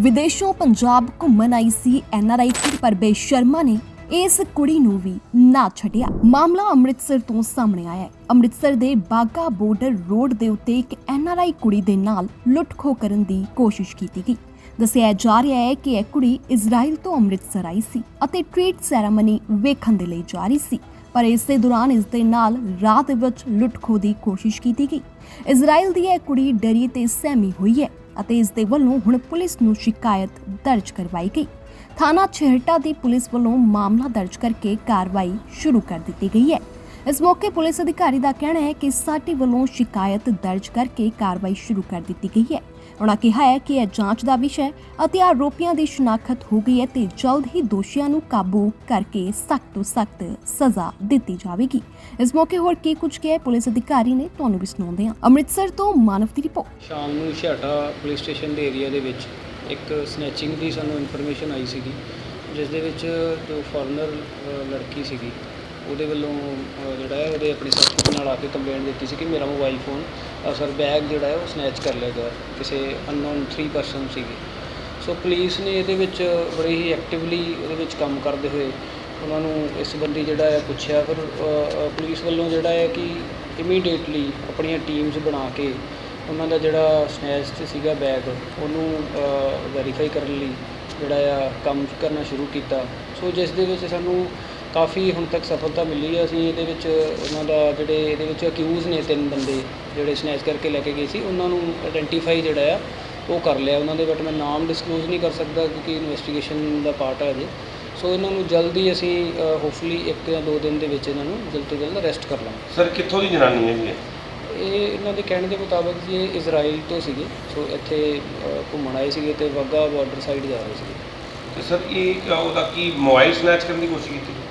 ਵਿਦੇਸ਼ੋਂ ਪੰਜਾਬ ਘੁੰਮਣ ਆਈ ਸੀ ਐਨਆਰਆਈ ਕੁੜੀ ਪਰਵੇਸ਼ ਸ਼ਰਮਾ ਨੇ ਇਸ ਕੁੜੀ ਨੂੰ ਵੀ ਨਾ ਛੱਡਿਆ। ਮਾਮਲਾ ਅੰਮ੍ਰਿਤਸਰ ਤੋਂ ਸਾਹਮਣੇ ਆਇਆ ਹੈ। ਅੰਮ੍ਰਿਤਸਰ ਦੇ ਬਾਗਾ ਬਾਰਡਰ ਰੋਡ ਦੇ ਉੱਤੇ ਇੱਕ ਐਨਆਰਆਈ ਕੁੜੀ ਦੇ ਨਾਲ ਲੁੱਟਖੋ ਕਰਨ ਦੀ ਕੋਸ਼ਿਸ਼ ਕੀਤੀ ਗਈ। ਦੱਸਿਆ ਜਾ ਰਿਹਾ ਹੈ ਕਿ ਇਹ ਕੁੜੀ ਇਜ਼ਰਾਈਲ ਤੋਂ ਅੰਮ੍ਰਿਤਸਰ ਆਈ ਸੀ ਅਤੇ ਟ੍ਰੀਟ ਸੈਰਾਮਨੀ ਵੇਖਣ ਦੇ ਲਈ ਜਾ ਰਹੀ ਸੀ, ਪਰ ਇਸੇ ਦੌਰਾਨ ਇਸ ਦੇ ਨਾਲ ਰਾਤ ਦੇ ਵਿੱਚ ਲੁੱਟਖੋ ਦੀ ਕੋਸ਼ਿਸ਼ ਕੀਤੀ ਗਈ। ਇਜ਼ਰਾਈਲ ਦੀ ਇਹ ਕੁੜੀ ਡਰੀ ਤੇ ਸਹਿਮੀ ਹੋਈ ਹੈ। ਅਤੇ ਇਸ ਦੇ ਵੱਲੋਂ ਹੁਣ ਪੁਲਿਸ ਨੂੰ ਸ਼ਿਕਾਇਤ ਦਰਜ ਕਰਵਾਈ ਗਈ। ਥਾਣਾ ਛੇਹਰਟਾ ਦੀ ਪੁਲਿਸ ਵੱਲੋਂ ਮਾਮਲਾ ਦਰਜ ਕਰਕੇ ਕਾਰਵਾਈ ਸ਼ੁਰੂ ਕਰ ਦਿੱਤੀ ਗਈ ਹੈ। ਇਸ ਮੌਕੇ ਪੁਲਿਸ ਅਧਿਕਾਰੀ ਦਾ ਕਹਿਣਾ ਹੈ ਕਿ ਸਾਡੀ ਵੱਲੋਂ ਸ਼ਿਕਾਇਤ ਦਰਜ ਕਰਕੇ ਕਾਰਵਾਈ ਸ਼ੁਰੂ ਕਰ ਦਿੱਤੀ ਗਈ ਹੈ। ਉਹਨਾਂ ਕਿਹਾ ਹੈ ਕਿ ਇਹ ਜਾਂਚ ਦਾ ਵਿਸ਼ਾ ਹੈ ਅਤੇ ਆਰੋਪੀਆਂ ਦੀ ਸ਼ਨਾਖਤ ਹੋ ਗਈ ਹੈ ਤੇ ਜਲਦ ਹੀ ਦੋਸ਼ੀਆਂ ਨੂੰ ਕਾਬੂ ਕਰਕੇ ਸਖਤ ਤੋਂ ਸਖਤ ਸਜ਼ਾ ਦਿੱਤੀ ਜਾਵੇਗੀ। ਇਸ ਮੌਕੇ ਹੋਰ ਕੀ ਕੁਝ ਕਿਹਾ ਪੁਲਿਸ ਅਧਿਕਾਰੀ ਨੇ, ਤੁਹਾਨੂੰ ਵੀ ਸੁਣਾਉਂਦੇ ਹਾਂ। ਅੰਮ੍ਰਿਤਸਰ ਤੋਂ ਮਾਨਵ ਦੀ ਰਿਪੋਰਟ ਸ਼ਾਮ ਨੂੰ ਛਾਟਾ ਪੁਲਿਸ ਸਟੇਸ਼ਨ ਦੇ ਏਰੀਆ ਦੇ ਵਿੱਚ ਇੱਕ ਸਨੈਚਿੰਗ ਦੀ ਸਾਨੂੰ ਇਨਫੋਰਮੇਸ਼ਨ ਆਈ ਸੀਗੀ, ਜਿਸ ਦੇ ਵਿੱਚ ਜੋ ਫੋਰਨਰ ਲੜਕੀ ਸੀਗੀ। ਉਹਦੇ ਵੱਲੋਂ ਅ, ਜਿਹੜਾ ਹੈ ਉਹਦੇ ਆਪਣੇ ਸਾਥੀ ਨਾਲ ਆ ਕੇ ਕੰਪਲੇਂਟ ਦਿੱਤੀ ਸੀ ਕਿ ਮੇਰਾ ਮੋਬਾਈਲ ਫੋਨ ਸਰ ਬੈਗ ਜਿਹੜਾ ਹੈ ਉਹ ਸਨੈਚ ਕਰ ਲਿਆ ਗਿਆ। ਕਿਸੇ ਅਨਨੋਨ 3 ਪਰਸਨ ਸੀਗੇ। ਸੋ ਪੁਲਿਸ ਨੇ ਇਹਦੇ ਵਿੱਚ ਬੜੇ ਹੀ ਐਕਟਿਵਲੀ ਇਹਦੇ ਵਿੱਚ ਕੰਮ ਕਰਦੇ ਹੋਏ ਉਹਨਾਂ ਨੂੰ ਇਸ ਸੰਬੰਧੀ ਜਿਹੜਾ ਹੈ ਪੁੱਛਿਆ। ਫਿਰ ਅ, ਅ, ਪੁਲਿਸ ਵੱਲੋਂ ਜਿਹੜਾ ਹੈ ਕਿ ਇਮੀਡੀਏਟਲੀ ਆਪਣੀਆਂ ਟੀਮਸ ਬਣਾ ਕੇ ਉਹਨਾਂ ਦਾ ਜਿਹੜਾ ਸਨੈਚ 'ਚ ਸੀਗਾ ਬੈਗ ਉਹਨੂੰ ਵੈਰੀਫਾਈ ਕਰਨ ਲਈ ਜਿਹੜਾ ਆ ਕੰਮ ਕਰਨਾ ਸ਼ੁਰੂ ਕੀਤਾ। ਸੋ ਜਿਸ ਦੇ ਵਿੱਚ ਸਾਨੂੰ ਕਾਫੀ ਹੁਣ ਤੱਕ ਸਫਲਤਾ ਮਿਲੀ ਹੈ ਅਸੀਂ ਇਹਦੇ ਵਿੱਚ ਉਹਨਾਂ ਦਾ ਜਿਹੜੇ ਇਹਦੇ ਵਿੱਚ ਅਕਿਊਜ਼ ਨੇ ਤਿੰਨ ਬੰਦੇ ਜਿਹੜੇ ਸਨੈਚ ਕਰਕੇ ਲੈ ਕੇ ਗਏ ਸੀ ਉਹਨਾਂ ਨੂੰ ਆਇਡੈਂਟੀਫਾਈ ਜਿਹੜਾ ਆ ਉਹ ਕਰ ਲਿਆ ਉਹਨਾਂ ਦੇ ਬਟ ਮੈਂ ਨਾਮ ਡਿਸਕਲੋਜ਼ ਨਹੀਂ ਕਰ ਸਕਦਾ ਕਿਉਂਕਿ ਇਨਵੈਸਟੀਗੇਸ਼ਨ ਦਾ ਪਾਰਟ ਹੈ ਅਜੇ ਸੋ ਇਹਨਾਂ ਨੂੰ ਜਲਦੀ ਅਸੀਂ ਹੋਪਫੁਲੀ ਇੱਕ ਜਾਂ ਦੋ ਦਿਨ ਦੇ ਵਿੱਚ ਇਹਨਾਂ ਨੂੰ ਜਲਦ ਤੋਂ ਜਲਦ ਅਰੈਸਟ ਕਰ ਲਾਂਗੇ। ਸਰ ਕਿੱਥੋਂ ਦੀ ਜਨਾਨੀ ਹੈ ਜੀ ਇਹ? ਇਹ ਇਹਨਾਂ ਦੇ ਕਹਿਣ ਦੇ ਮੁਤਾਬਕ ਜੀ ਇਹ ਇਜ਼ਰਾਈਲ ਤੋਂ ਸੀਗੇ। ਸੋ ਇੱਥੇ ਘੁੰਮਣ ਆਏ ਸੀਗੇ ਤੇ ਵਾਹਗਾ ਬਾਰਡਰ ਸਾਈਡ ਜਾ ਰਹੇ ਸੀਗੇ। ਤੇ ਸਰ ਇਹ ਉਹਦਾ ਕੀ ਮੋਬਾਈਲ ਸਨੈਚ ਕਰਨ ਦੀ ਕੋਸ਼ਿਸ਼ ਕੀਤੀ? ਆ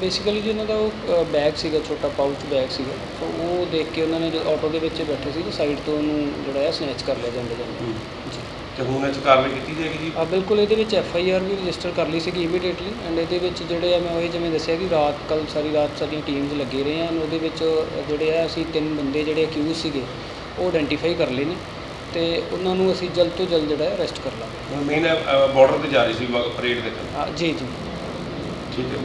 ਬੇਸਿਕਲੀ ਜੀ ਉਹਨਾਂ ਦਾ ਉਹ ਬੈਗ ਸੀਗਾ ਛੋਟਾ ਪਾਊਚ ਬੈਗ ਸੀਗਾ। ਸੋ ਉਹ ਦੇਖ ਕੇ ਉਹਨਾਂ ਨੇ ਜੋ ਆਟੋ ਦੇ ਵਿੱਚ ਬੈਠੇ ਸੀ ਸਾਈਡ ਤੋਂ ਉਹਨੂੰ ਜਿਹੜਾ ਹੈ ਸਨੈਚ ਕਰ ਲਿਆ ਜਾਂਦੇ ਜਾਂਦੇ। ਜੀ। ਤੇ ਹੁਣ ਇਹ 'ਚ ਕਾਰਵਾਈ ਕੀਤੀ ਜਾਏਗੀ ਜੀ? ਆ ਬਿਲਕੁਲ ਇਹਦੇ ਵਿੱਚ ਐਫ ਆਈ ਆਰ ਵੀ ਰਜਿਸਟਰ ਕਰ ਲਈ ਸੀਗੀ ਇਮੀਡੀਏਟਲੀ ਐਂਡ ਇਹਦੇ ਵਿੱਚ ਜਿਹੜੇ ਆ ਮੈਂ ਉਹ ਜਿਵੇਂ ਦੱਸਿਆ ਕਿ ਰਾਤ ਕੱਲ ਸਾਰੀ ਰਾਤ ਸਾਡੀਆਂ ਟੀਮਸ ਲੱਗੇ ਰਹੇ ਹਨ ਉਹਦੇ ਵਿੱਚ ਜਿਹੜੇ ਆ ਅਸੀਂ ਤਿੰਨ ਬੰਦੇ ਜਿਹੜੇ ਅਕਿਊਜ਼ ਸੀਗੇ ਉਹ ਆਇਡੈਂਟੀਫਾਈ ਕਰ ਲਏ ਨੇ ਤੇ ਉਹਨਾਂ ਨੂੰ ਅਸੀਂ ਜਲਦ ਤੋਂ ਜਲਦ ਜਿਹੜਾ ਹੈ ਅਰੈਸਟ ਕਰ ਲਾਂਗੇ। ਮੇਨ ਬਾਰਡਰ ਤੇ ਜਾ ਰਹੀ ਸੀ ਪਰੇਡ ਦੇਖਣ। ਆ, ਜੀ ਜੀ। ਠੀਕ ਹੈ।